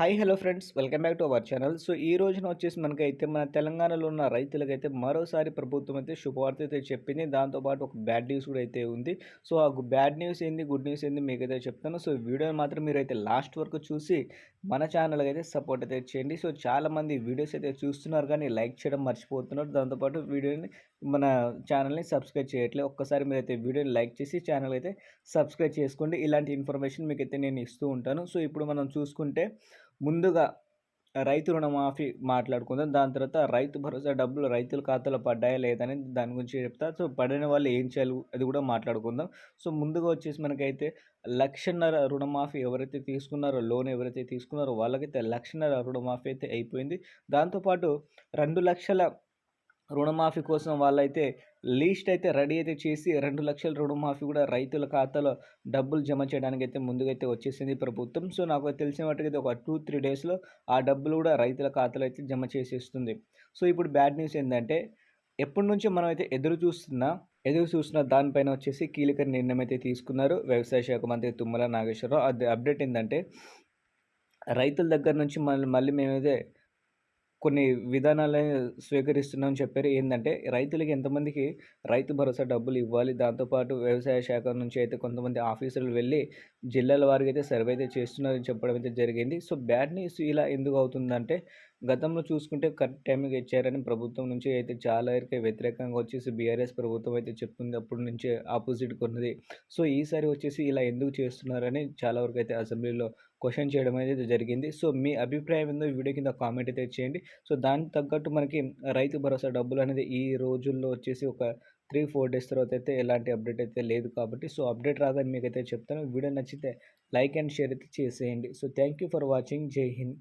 Hi hello friends welcome back to our channel so ఈ రోజున వచ్చేసి మనకైతే మన తెలంగాణలో ఉన్న రైతులకైతే మరోసారి ప్రభుత్వం అయితే శుభవార్త అయితే చెప్పింది. దాంతోపాటు ఒక బ్యాడ్ న్యూస్ కూడా అయితే ఉంది. సో ఆ బ్యాడ్ న్యూస్ ఏంది గుడ్ న్యూస్ ఏంది మీకైతే చెప్తాను. సో వీడియోని మాత్రం మీరైతే లాస్ట్ వరకు చూసి మన ఛానల్కి అయితే సపోర్ట్ అయితే చేయండి. సో చాలామంది వీడియోస్ అయితే చూస్తున్నారు కానీ లైక్ చేయడం మర్చిపోతున్నారు. దాంతోపాటు వీడియోని మన ఛానల్ని సబ్స్క్రైబ్ చేయట్లేదు ఒక్కసారి మీరైతే వీడియోని లైక్ చేసి ఛానల్ అయితే సబ్స్క్రైబ్ చేసుకోండి. ఇలాంటి ఇన్ఫర్మేషన్ మీకైతే నేను ఇస్తూ ఉంటాను. సో ఇప్పుడు మనం చూసుకుంటే ముందుగా రైతు రుణమాఫీ మాట్లాడుకుందాం. దాని తర్వాత రైతు భరోసా డబ్బులు రైతుల ఖాతాలో పడ్డాయా లేదని దాని గురించి చెప్తా. సో పడిన వాళ్ళు ఏం చేయాలి అది కూడా మాట్లాడుకుందాం. సో ముందుగా వచ్చేసి మనకైతే లక్షన్నర రుణమాఫీ ఎవరైతే తీసుకున్నారో లోన్ ఎవరైతే తీసుకున్నారో వాళ్ళకైతే లక్షన్నర రుణమాఫీ అయితే అయిపోయింది. దాంతోపాటు రెండు లక్షల రుణమాఫీ కోసం వాళ్ళైతే లీస్ట్ అయితే రెడీ అయితే చేసి రెండు లక్షల రుణమాఫీ కూడా రైతుల ఖాతాలో డబ్బులు జమ చేయడానికి అయితే ముందుకైతే వచ్చేసింది ప్రభుత్వం. సో నాకు తెలిసిన వాటికైతే ఒక టూ త్రీ డేస్లో ఆ డబ్బులు కూడా రైతుల ఖాతాలో అయితే జమ చేసేస్తుంది. సో ఇప్పుడు బ్యాడ్ న్యూస్ ఏంటంటే ఎప్పటి నుంచో మనం అయితే ఎదురు చూస్తున్నా ఎదురు చూస్తున్న దానిపైన వచ్చేసి కీలక నిర్ణయం అయితే తీసుకున్నారు వ్యవసాయ శాఖ మంత్రి తుమ్మల నాగేశ్వరరావు. అది అప్డేట్ ఏంటంటే రైతుల దగ్గర నుంచి మళ్ళీ మళ్ళీ మేమైతే కొన్ని విధానాలను స్వీకరిస్తున్నామని చెప్పారు. ఏంటంటే రైతులకి ఎంతమందికి రైతు భరోసా డబ్బులు ఇవ్వాలి. దాంతోపాటు వ్యవసాయ శాఖ నుంచి అయితే కొంతమంది ఆఫీసర్లు వెళ్ళి జిల్లాల వారికి అయితే సర్వే అయితే చేస్తున్నారని చెప్పడం అయితే జరిగింది. సో బ్యాడ్ న్యూస్ ఇలా ఎందుకు అవుతుందంటే గతంలో చూసుకుంటే కరెక్ట్ టైంకి ఇచ్చారని ప్రభుత్వం నుంచి అయితే చాలా వరకు వ్యతిరేకంగా వచ్చేసి బీఆర్ఎస్ ప్రభుత్వం అయితే చెప్తుంది. అప్పటి నుంచే ఆపోజిట్ కొన్నది. సో ఈసారి వచ్చేసి ఇలా ఎందుకు చేస్తున్నారని చాలా వరకు అయితే అసెంబ్లీలో క్వశ్చన్ చేయడం అనేది జరిగింది. సో మీ అభిప్రాయం ఏందో వీడియో కింద కామెంట్ అయితే చేయండి. సో దానికి తగ్గట్టు మనకి రైతు భరోసా డబ్బులు అనేది ఈ రోజుల్లో వచ్చేసి ఒక త్రీ ఫోర్ డేస్ తర్వాత అయితే ఎలాంటి అప్డేట్ అయితే లేదు కాబట్టి సో అప్డేట్ రాదని మీకైతే చెప్తాను. వీడియో నచ్చితే లైక్ అండ్ షేర్ అయితే చేసేయండి. So thank you for watching. జై హింద్.